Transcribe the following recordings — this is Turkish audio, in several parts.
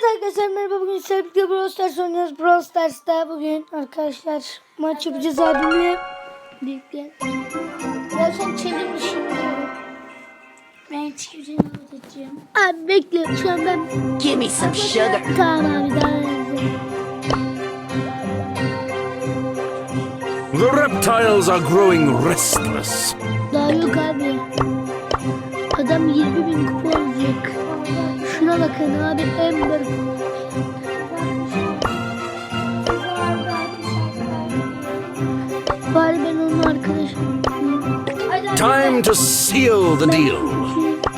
Evet arkadaşlar merhaba bugün sevgili Brawl Stars oynuyoruz. Brawl Stars'ta bugün arkadaşlar maç yapacağız abimle birlikte. Ben sen çevirmiş şimdi. Ben çevireceğim anlatacağım. Abi bekle şu an ben Give me some sugar. tamam abi daha yazdım. The reptiles are growing restless. Daha yok abi. Abi Ember. Bari ben onun arkadaşım. Time to seal the deal.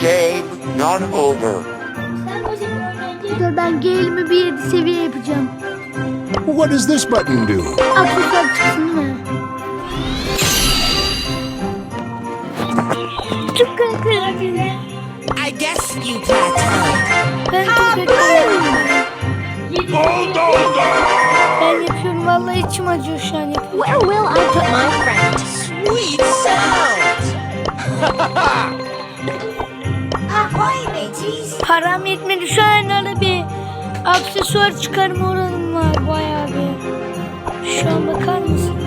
Game not over. Dur ben Gale'imi bir yedi seviye yapacağım. What does this button do? Aksesuar çıksın değil mi? Çok kaliteli. I guess you got time. Ben çok kaliteli. Ben yapıyorum vallahi içim acıyor şu an yapıyorum. Where will I put my friend? Sweet sound. Ahoy, mateys. Param yetmedi şu an arada bir aksesuar çıkarma oranım var bayağı bir. Şu an bakar mısınız?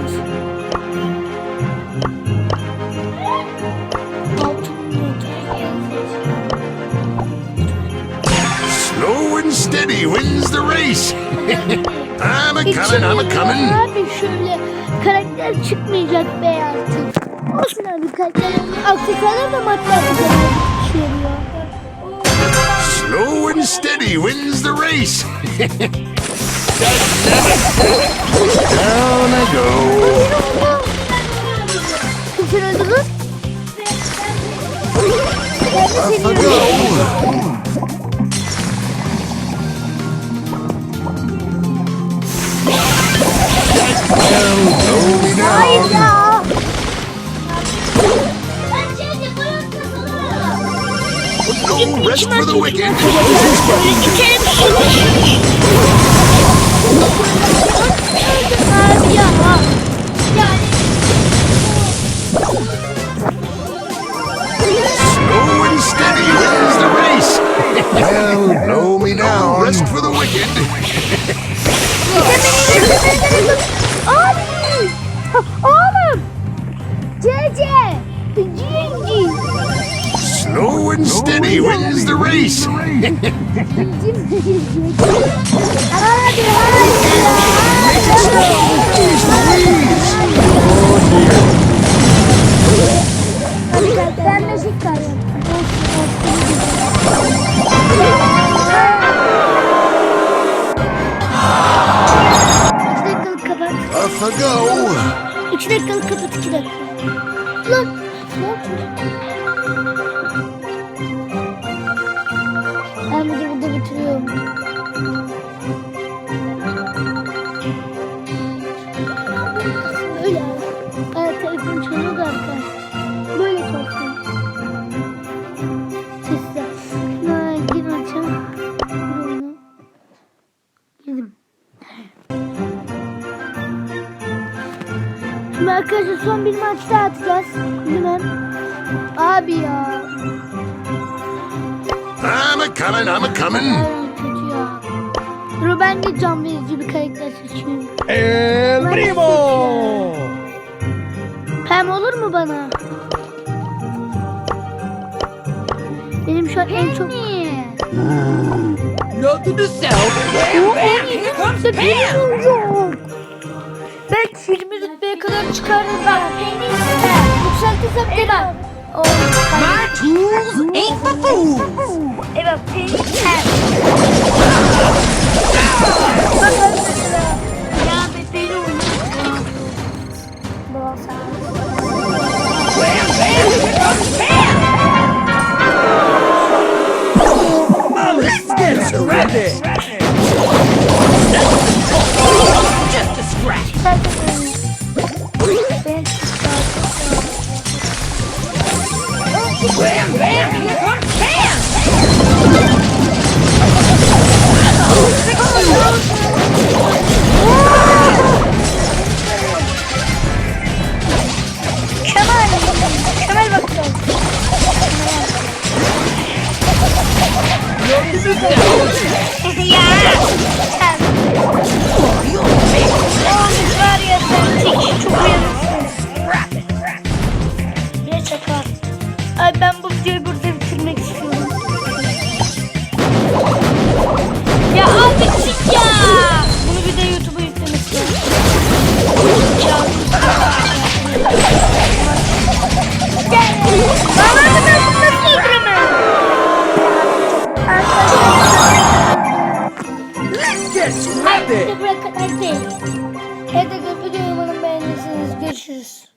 Steady wins the race. I'm a coming, I'm a coming. Abi şöyle karakter çıkmayacak be artık. Olsun abi karakter. Aksesuarlar da makyajı işe yarıyor. Slow and steady wins the race. Down I go. Kim seni öldürdü? Ben de öldürdüm. Hayır ya. No we know. No, rest for the wicked. Abi ya. Yani Slow and steady wins the race. well, blow me down. No rest for the wicked. Abi! Oğlum! Cece! Cinci! Slow and steady wins the race. Hadi hadi! Ben de şık Off I go. İki dakikalık kapat iki dakika. Lan! Lan! Ben burada bitiriyorum. Arkadaşlar son bir maç daha atacağız. Hemen. Abi ya. I'm a coming, I'm a coming. Ay kötü ya. Dur ben de can verici bir karakter seçeyim. El Primo! Pem olur mu bana? Benim şu an en çok... Nothing to sell. O en iyi kimse bilmiyorum. Ben 20 rütbeye kadar çıkardım ben. Yükseltirsem. Oh, My tools ain't for fools. evet, peynir. Ya oynuyor. Baba sen. Let's Good it. Grab it. Grab it. Hadi kapıyorum hanım beğenirsiniz. Görüşürüz.